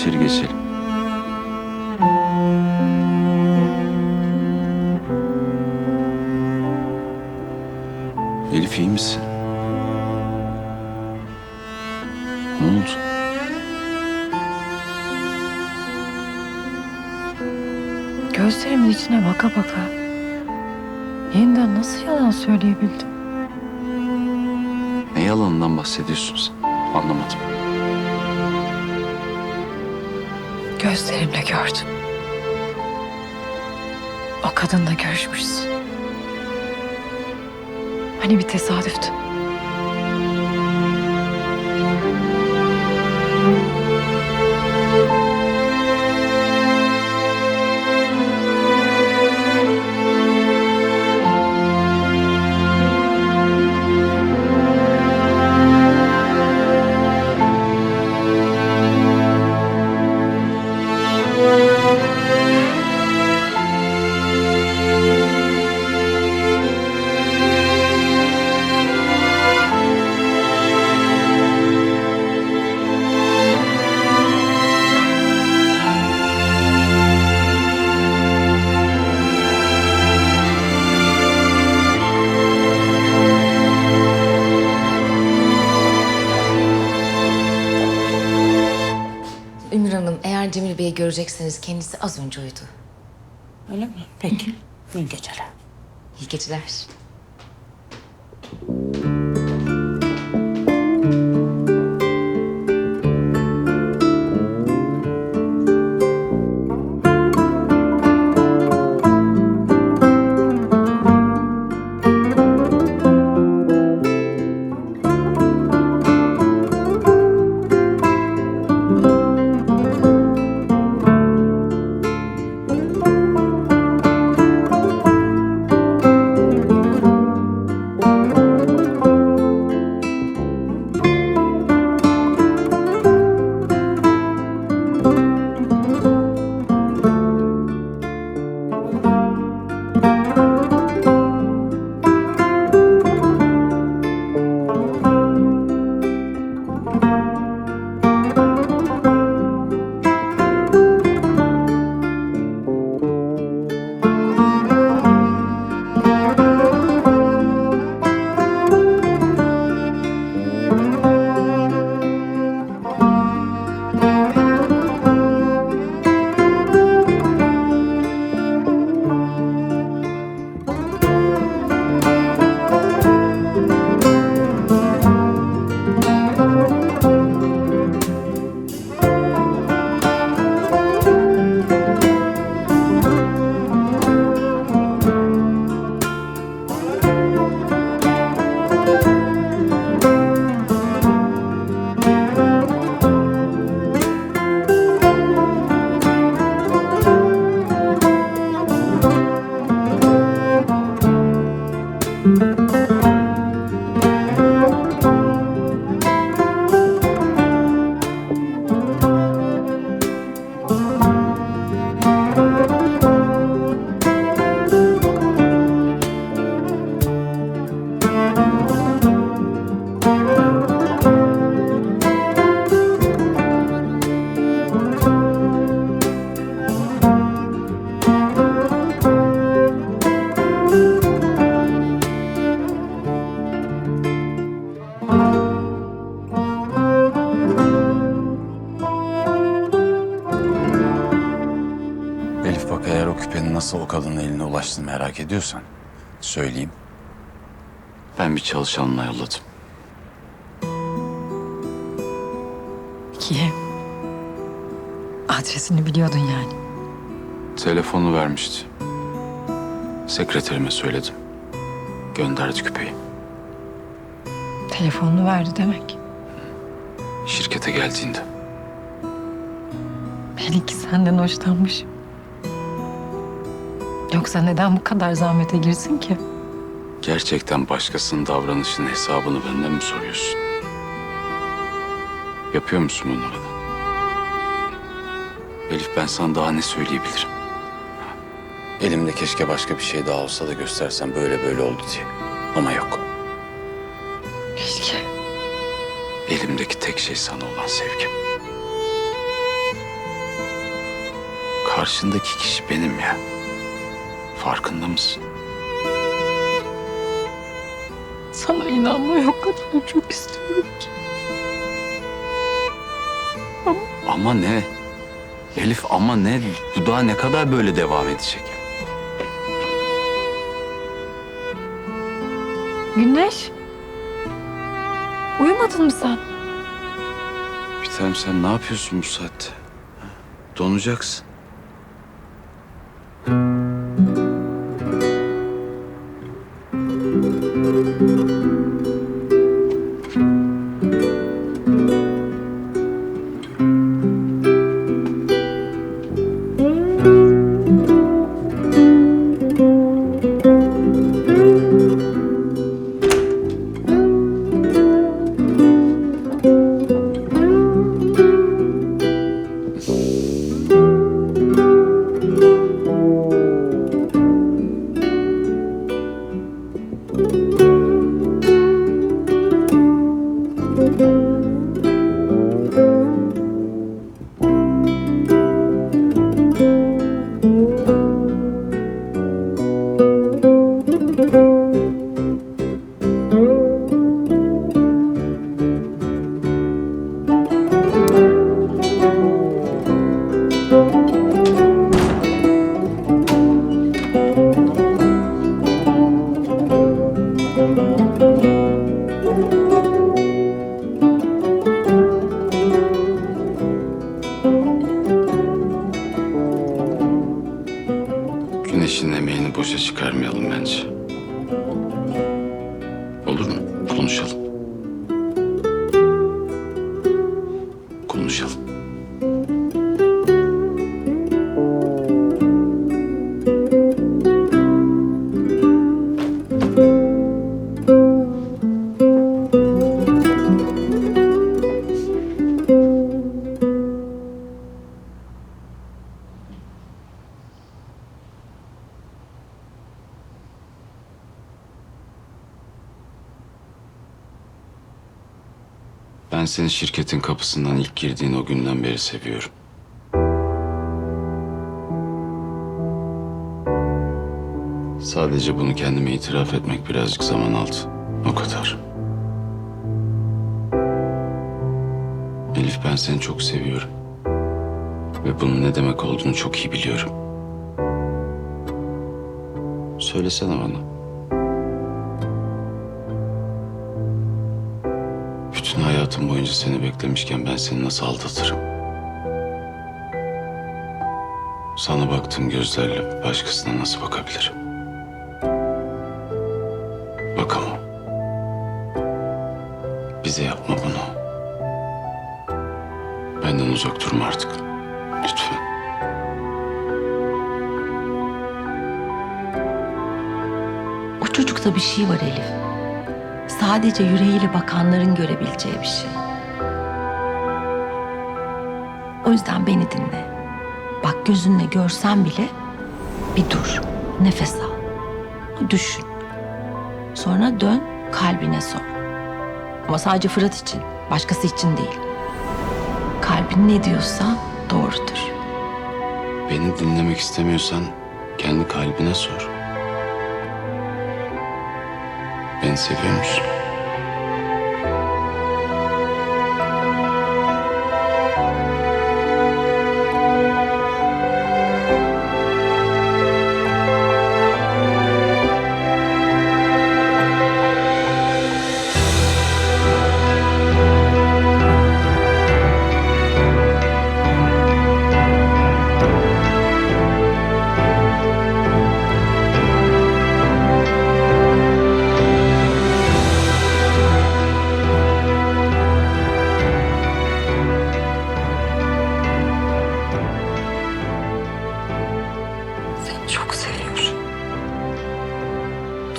içeri geçelim. Elif iyi misin? Ne oldu? Gözlerimin içine baka baka yeniden nasıl yalan söyleyebildim? Ne yalanından bahsediyorsun sen? Anlamadım. Gözlerimle gördüm. O kadınla görüşmüşsün. Hani bir tesadüftü. Görecekseniz kendisi az önce uyudu. Öyle mi? Peki. İyi geceler. İyi geceler. Nasıl o kadının eline ulaştığını merak ediyorsan söyleyeyim. Ben bir çalışanla yolladım. Ki adresini biliyordun yani. Telefonu vermişti. Sekreterime söyledim. Gönderdi küpeyi. Telefonunu verdi demek. Şirkete geldiğinde. Belki senden hoşlanmış. Yoksa neden bu kadar zahmete girsin ki? Gerçekten başkasının davranışının hesabını benden mi soruyorsun? Yapıyor musun bunu bana? Elif ben sana daha ne söyleyebilirim? Elimde keşke başka bir şey daha olsa da göstersem böyle böyle oldu diye. Ama yok. Keşke. Elimdeki tek şey sana olan sevgim. karşındaki kişi benim ya. Farkında mısın? Sana inanmayı o kadar çok istiyorum ki. Ama ne? Elif ama ne? Bu daha ne kadar böyle devam edecek? Güneş. Uyumadın mı sen? Bir tanem sen ne yapıyorsun bu saatte? Donacaksın. Ben seni şirketin kapısından ilk girdiğin o günden beri seviyorum. Sadece bunu kendime itiraf etmek birazcık zaman aldı. O kadar. Elif ben seni çok seviyorum. Ve bunun ne demek olduğunu çok iyi biliyorum. Söylesene bana. Hayatım boyunca seni beklemişken ben seni nasıl aldatırım? Sana baktığım gözlerle başkasına nasıl bakabilirim? Bakamam. Bize yapma bunu. Benden uzak durma artık. Lütfen. O çocukta bir şey var Elif. Sadece yüreğiyle bakanların görebileceği bir şey. O yüzden beni dinle. Bak gözünle görsen bile bir dur. Nefes al. Düşün. Sonra dön kalbine sor. Ama sadece Fırat için, başkası için değil. Kalbin ne diyorsa doğrudur. Beni dinlemek istemiyorsan kendi kalbine sor. Beni seviyor musun?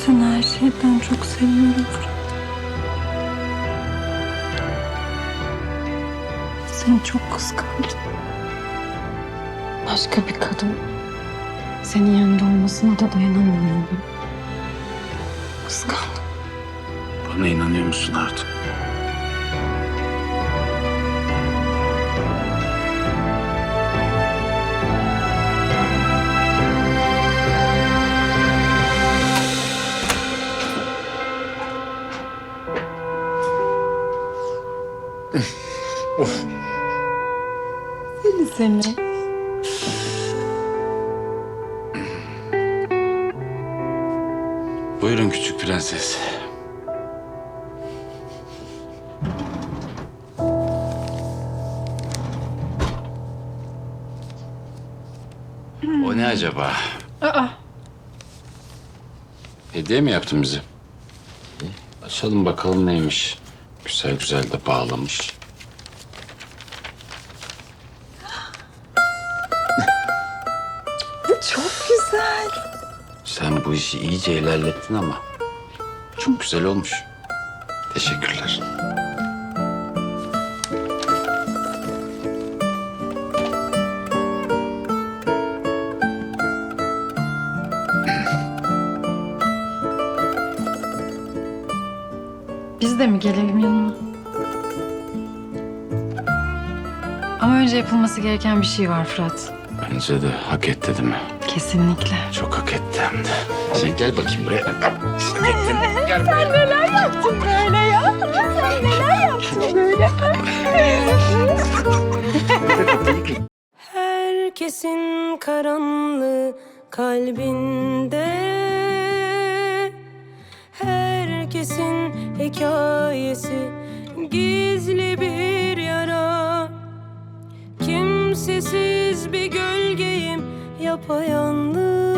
Seni her şeyden çok seviyorum Fırat. Seni çok kıskandım. Başka bir kadın senin yanında olmasına da dayanamıyorum. Kıskandım. Bana inanıyor musun artık? Seni. Buyurun küçük prenses. O ne acaba? Aa, Hediye mi yaptın bize? Açalım bakalım neymiş. Güzel güzel de bağlamış. Bu işi iyice ilerlettin ama çok güzel olmuş. Teşekkürler. Biz de mi gelelim yanına? Ama önce yapılması gereken bir şey var Fırat. Bence de hak etti değil mi? Kesinlikle. Çok hak etti hem de. Sen gel bakayım buraya. Herkesin karanlığı kalbinde. Herkesin hikayesi gizli bir yara. Kimsesiz bir gölgeyim yapayalnız